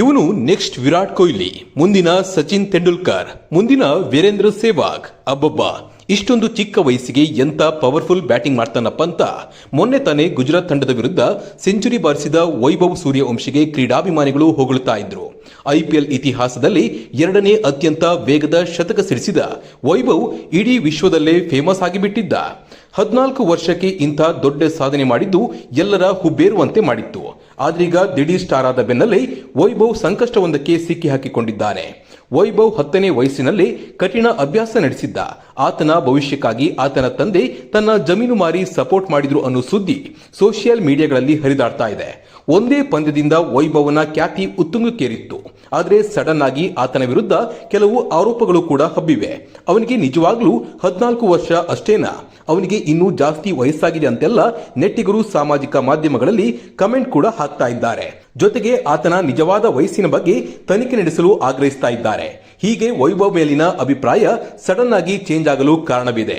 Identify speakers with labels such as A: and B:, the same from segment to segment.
A: ಇವನು ನೆಕ್ಸ್ಟ್ ವಿರಾಟ್ ಕೊಹ್ಲಿ, ಮುಂದಿನ ಸಚಿನ್ ತೆಂಡೂಲ್ಕರ್, ಮುಂದಿನ ವೀರೇಂದ್ರ ಸೆಹ್ವಾಗ್. ಅಬ್ಬಬ್ಬ, ಇಷ್ಟೊಂದು ಚಿಕ್ಕ ವಯಸ್ಸಿಗೆ ಎಂತ ಪವರ್ಫುಲ್ ಬ್ಯಾಟಿಂಗ್ ಮಾಡ್ತಾನಪ್ಪ ಅಂತ ಮೊನ್ನೆ ತಾನೇ ಗುಜರಾತ್ ತಂಡದ ವಿರುದ್ಧ ಸೆಂಚುರಿ ಬಾರಿಸಿದ ವೈಭವ್ ಸೂರ್ಯವಂಶಿಗೆ ಕ್ರೀಡಾಭಿಮಾನಿಗಳು ಹೊಗಳುತ್ತಾ ಇದ್ರು. ಐಪಿಎಲ್ ಇತಿಹಾಸದಲ್ಲಿ ಎರಡನೇ ಅತ್ಯಂತ ವೇಗದ ಶತಕ ಸಿಡಿಸಿದ ವೈಭವ್ ಇಡೀ ವಿಶ್ವದಲ್ಲೇ ಫೇಮಸ್ ಆಗಿಬಿಟ್ಟಿದ್ದ ಹದಿನಾಲ್ಕು ವರ್ಷಕ್ಕೆ ಇಂಥ ದೊಡ್ಡ ಸಾಧನೆ ಮಾಡಿದ್ದು ಎಲ್ಲರ ಹುಬ್ಬೇರುವಂತೆ ಮಾಡಿತ್ತು. ಆದ್ರೀಗ ದಿಢೀರ್ ಸ್ಟಾರ್ ಆದ ಬೆನ್ನಲ್ಲೇ ವೈಭವ್ ಸಂಕಷ್ಟವೊಂದಕ್ಕೆ ಸಿಕ್ಕಿ ಹಾಕಿಕೊಂಡಿದ್ದಾನೆ. ವೈಭವ್ ಹತ್ತನೇ ವಯಸ್ಸಿನಲ್ಲಿ ಕಠಿಣ ಅಭ್ಯಾಸ ನಡೆಸಿದ್ದ. ಆತನ ಭವಿಷ್ಯಕ್ಕಾಗಿ ಆತನ ತಂದೆ ತನ್ನ ಜಮೀನು ಮಾರಿ ಸಪೋರ್ಟ್ ಮಾಡಿದ್ರು ಅನ್ನೋ ಸುದ್ದಿ ಸೋಷಿಯಲ್ ಮೀಡಿಯಾಗಳಲ್ಲಿ ಹರಿದಾಡ್ತಾ ಇದೆ. ಒಂದೇ ಪಂದ್ಯದಿಂದ ವೈಭವನ ಖ್ಯಾತಿ ಉತ್ತುಂಗಕ್ಕೇರಿತ್ತು. ಆದರೆ ಸಡನ್ ಆಗಿ ಆತನ ವಿರುದ್ಧ ಕೆಲವು ಆರೋಪಗಳು ಕೂಡ ಹಬ್ಬಿವೆ. ಅವನಿಗೆ ನಿಜವಾಗ್ಲೂ ಹದಿನಾಲ್ಕು ವರ್ಷ ಅಷ್ಟೇನಾ? ಅವನಿಗೆ ಇನ್ನೂ ಜಾಸ್ತಿ ವಯಸ್ಸಾಗಿದೆ ಅಂತೆಲ್ಲ ನೆಟ್ಟಿಗರು ಸಾಮಾಜಿಕ ಮಾಧ್ಯಮಗಳಲ್ಲಿ ಕಮೆಂಟ್ ಕೂಡ ಹಾಕ್ತಾ ಇದ್ದಾರೆ. ಜೊತೆಗೆ ಆತನ ನಿಜವಾದ ವಯಸ್ಸಿನ ಬಗ್ಗೆ ತನಿಖೆ ನಡೆಸಲು ಆಗ್ರಹಿಸ್ತಾ ಇದ್ದಾರೆ. ಹೀಗೆ ವೈಭವ್ ಮೇಲಿನ ಅಭಿಪ್ರಾಯ ಸಡನ್ ಆಗಿ ಚೇಂಜ್ ಆಗಲು ಕಾರಣವಿದೆ.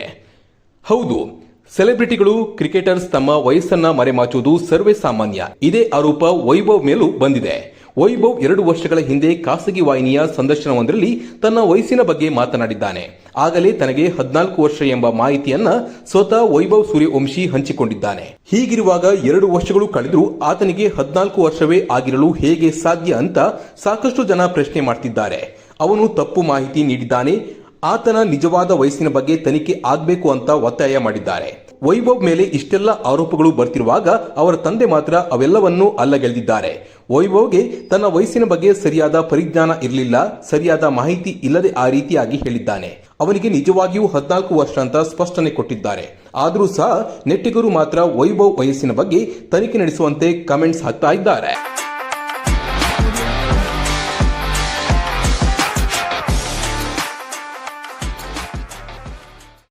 A: ಹೌದು, ಸೆಲೆಬ್ರಿಟಿಗಳು, ಕ್ರಿಕೆಟರ್ಸ್ ತಮ್ಮ ವಯಸ್ಸನ್ನ ಮರೆಮಾಚುವುದು ಸರ್ವೇ ಸಾಮಾನ್ಯ. ಇದೇ ಆರೋಪ ವೈಭವ್ ಮೇಲೂ ಬಂದಿದೆ. ವೈಭವ್ ಎರಡು ವರ್ಷಗಳ ಹಿಂದೆ ಖಾಸಗಿ ವಾಹಿನಿಯ ಸಂದರ್ಶನವೊಂದರಲ್ಲಿ ತನ್ನ ವಯಸ್ಸಿನ ಬಗ್ಗೆ ಮಾತನಾಡಿದ್ದಾನೆ. ಆಗಲೇ ತನಗೆ ಹದಿನಾಲ್ಕು ವರ್ಷ ಎಂಬ ಮಾಹಿತಿಯನ್ನ ಸ್ವತಃ ವೈಭವ್ ಸೂರ್ಯವಂಶಿ ಹಂಚಿಕೊಂಡಿದ್ದಾನೆ. ಹೀಗಿರುವಾಗ ಎರಡು ವರ್ಷಗಳು ಕಳೆದರೂ ಆತನಿಗೆ ಹದಿನಾಲ್ಕು ವರ್ಷವೇ ಆಗಿರಲು ಹೇಗೆ ಸಾಧ್ಯ ಅಂತ ಸಾಕಷ್ಟು ಜನ ಪ್ರಶ್ನೆ ಮಾಡ್ತಿದ್ದಾರೆ. ಅವನು ತಪ್ಪು ಮಾಹಿತಿ ನೀಡಿದ್ದಾನೆ. ಆತನ ನಿಜವಾದ ವಯಸ್ಸಿನ ಬಗ್ಗೆ ತನಿಖೆ ಆಗಬೇಕು ಅಂತ ಒತ್ತಾಯ ಮಾಡಿದ್ದಾರೆ. ವೈಭವ್ ಮೇಲೆ ಇಷ್ಟೆಲ್ಲ ಆರೋಪಗಳು ಬರ್ತಿರುವಾಗ ಅವರ ತಂದೆ ಮಾತ್ರ ಅವೆಲ್ಲವನ್ನೂ ಅಲ್ಲಗೆಳೆದಿದ್ದಾರೆ. ವೈಭವ್ಗೆ ತನ್ನ ವಯಸ್ಸಿನ ಬಗ್ಗೆ ಸರಿಯಾದ ಪರಿಜ್ಞಾನ ಇರಲಿಲ್ಲ, ಸರಿಯಾದ ಮಾಹಿತಿ ಇಲ್ಲದೆ ಆ ರೀತಿಯಾಗಿ ಹೇಳಿದ್ದಾನೆ. ಅವನಿಗೆ ನಿಜವಾಗಿಯೂ ಹದಿನಾಲ್ಕು ವರ್ಷ ಅಂತ ಸ್ಪಷ್ಟನೆ ಕೊಟ್ಟಿದ್ದಾರೆ. ಆದರೂ ಸಹ ನೆಟ್ಟಿಗರು ಮಾತ್ರ ವೈಭವ್ ವಯಸ್ಸಿನ ಬಗ್ಗೆ ತನಿಖೆ ನಡೆಸುವಂತೆ ಕಮೆಂಟ್ಸ್ ಹಾಕ್ತಾ ಇದ್ದಾರೆ.